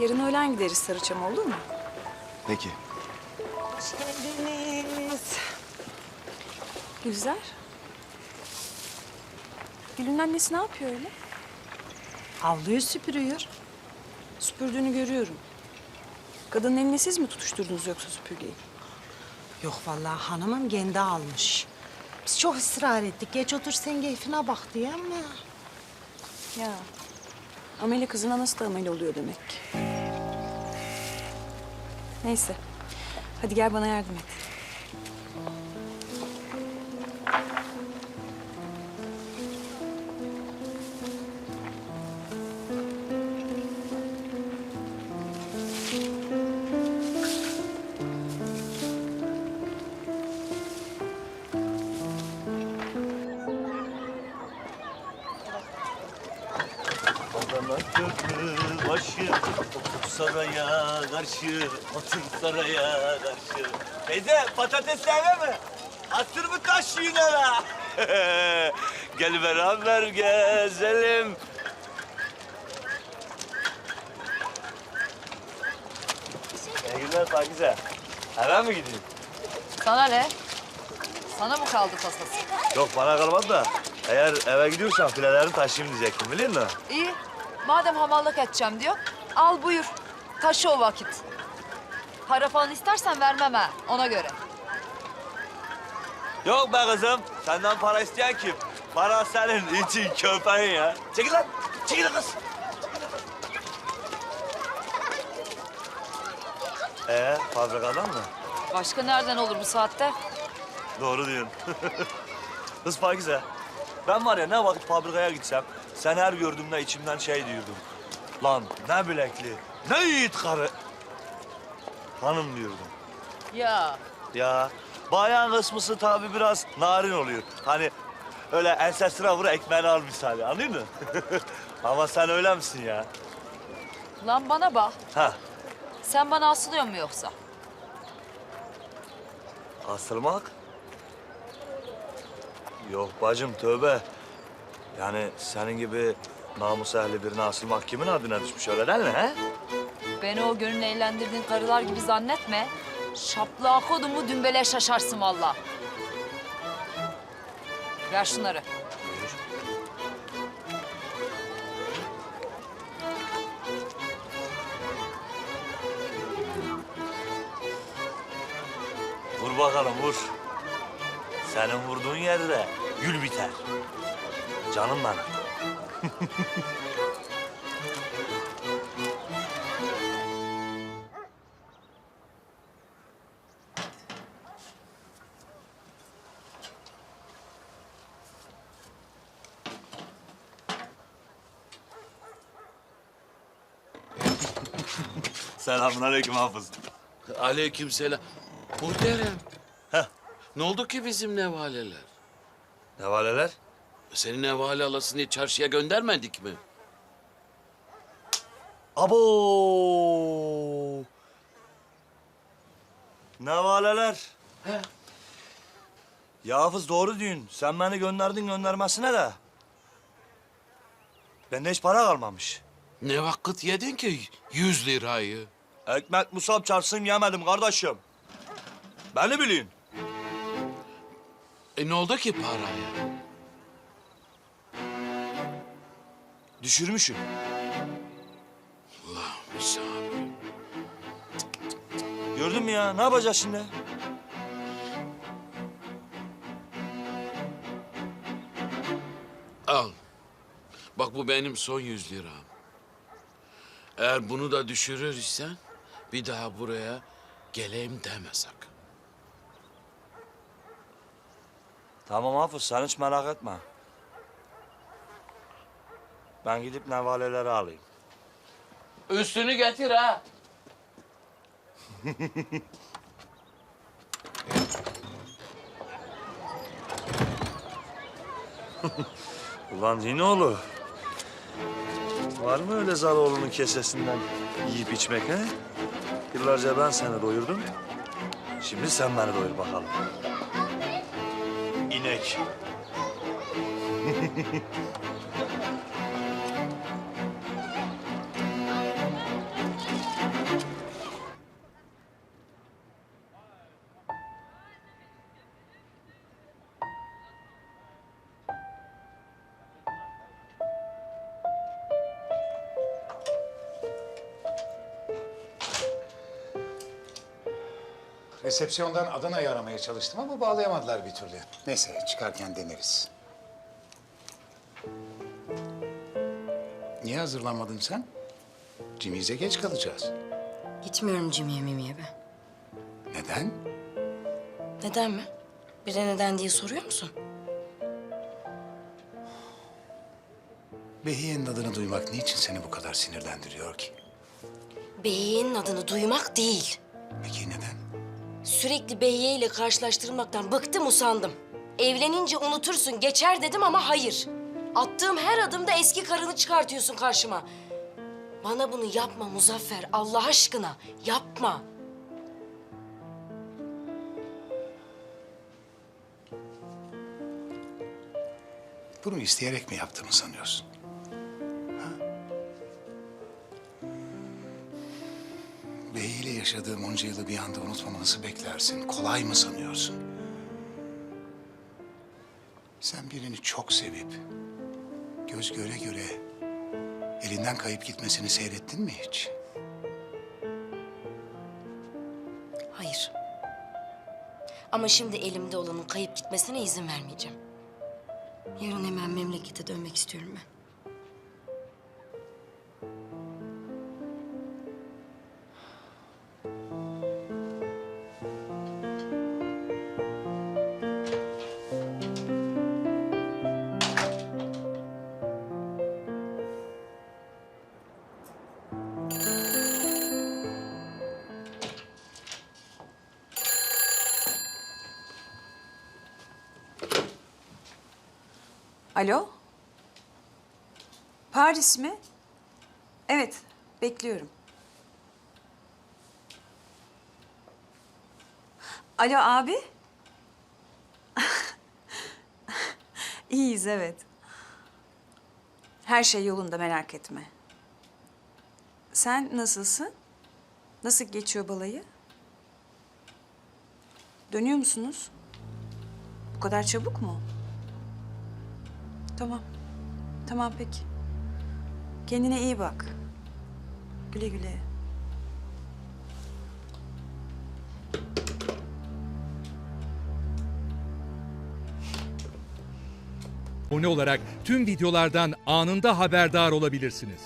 Yarın öğlen gideriz Sarıçam'a olur mu? Peki. Geldiniz. Gülizar. Gül'ün annesi ne yapıyor öyle? Havluyu süpürüyor. Süpürdüğünü görüyorum. Kadının eline siz mi tutuşturdunuz yoksa süpürgeyi? Yok vallahi hanımım kendi almış. Biz çok ısrar ettik. Geç otur sen keyfine bak diye ama... Ya. Ameli kızın anası da ameli oluyor demek ki. Neyse. Hadi gel bana yardım et. Adana köprü başı Otur saraya karşı Otur saraya karşı Teyze patates sevme mi? Atır mı taş yine be? Gel beraber gezelim İyi günler Pakize. Hemen mi gideyim? Sana ne? Sana mı kaldı tasası? Yok bana kalmadı da eğer eve gidiyorsan filelerini taşıyayım diyecektim biliyor musun? İyi. Madem hamallık edeceğim diyor, al buyur. Taşı o vakit. Para falan istersen vermem ha, ona göre. Yok be kızım. Senden para isteyen kim? Para senin için köpeğin ya. Çekil lan. Çekil kız. Ee, fabrikadan mı? Başka nereden olur bu saatte? Doğru diyorsun. kız Pakize. Ben var ya ne vakit fabrikaya gitsem sen her gördüğümde içimden şey diyordum. Lan ne bilekli, ne yiğit karı. Hanım diyordum. Ya. Ya bayan kısmısı tabii biraz narin oluyor. Hani öyle ensesine vur ekmeğini al misali anlıyor musun? Ama sen öyle misin ya? Lan bana bak. Ha Sen bana asılıyor mu yoksa? asılmak? Yok bacım tövbe. Yani senin gibi namus ehli birine asılmak kimin adına düşmüş öyle değil mi he? Beni o gönül eğlendirdiğin karılar gibi zannetme. Şaplığa kodun mu dümbele şaşarsın valla. Ver şunları. Vur bakalım vur. Senin vurduğun yerde gül biter. Canım benim. Selamünaleyküm Hafız. Aleykümselam. Muhterem. Heh. Ne oldu ki bizim nevaleler? Nevaleler? Seni nevale alasın diye çarşıya göndermedik mi? Abo! Nevaleler. He. Ya Hafız doğru diyorsun. Sen beni gönderdin göndermesine de. Bende hiç para kalmamış. Ne vakit yedin ki yüz lirayı? Ekmek musab çarpsın yemedim kardeşim. Beni bilin. E ne oldu ki paraya? Düşürmüşüm. Allah'ım abi. Gördün mü ya? Ne yapacağız şimdi? Al. Bak bu benim son yüz liram. Eğer bunu da düşürürsen bir daha buraya geleyim deme sakın. Tamam Hafız sen hiç merak etme. Ben gidip nevaleleri alayım. Üstünü getir ha. Ulan Zinoğlu. Var mı öyle Zaloğlu'nun kesesinden yiyip içmek he? Yıllarca ben seni doyurdum. Şimdi sen beni doyur bakalım. İnek. Resepsiyondan Adana'yı aramaya çalıştım ama bağlayamadılar bir türlü. Neyse çıkarken deneriz. Niye hazırlanmadın sen? Cimiz'e geç kalacağız. Gitmiyorum Cimiye Mimiye be. Neden? Neden mi? Bir de neden diye soruyor musun? Behiye'nin adını duymak niçin seni bu kadar sinirlendiriyor ki? Behiye'nin adını duymak değil. Peki neden? Sürekli Behiye ile karşılaştırılmaktan bıktım usandım. Evlenince unutursun geçer dedim ama hayır. Attığım her adımda eski karını çıkartıyorsun karşıma. Bana bunu yapma Muzaffer Allah aşkına yapma. Bunu isteyerek mi yaptığımı sanıyorsun? Yaşadığım onca yılı bir anda unutmamı nasıl beklersin? Kolay mı sanıyorsun? Sen birini çok sevip, göz göre göre elinden kayıp gitmesini seyrettin mi hiç? Hayır. Ama şimdi elimde olanın kayıp gitmesine izin vermeyeceğim. Yarın hemen memlekete dönmek istiyorum ben. Alo? Paris mi? Evet, bekliyorum. Alo abi? İyiyiz evet. Her şey yolunda merak etme. Sen nasılsın? Nasıl geçiyor balayı? Dönüyor musunuz? Bu kadar çabuk mu? Tamam. Tamam peki. Kendine iyi bak. Güle güle. abone olarak tüm videolardan anında haberdar olabilirsiniz.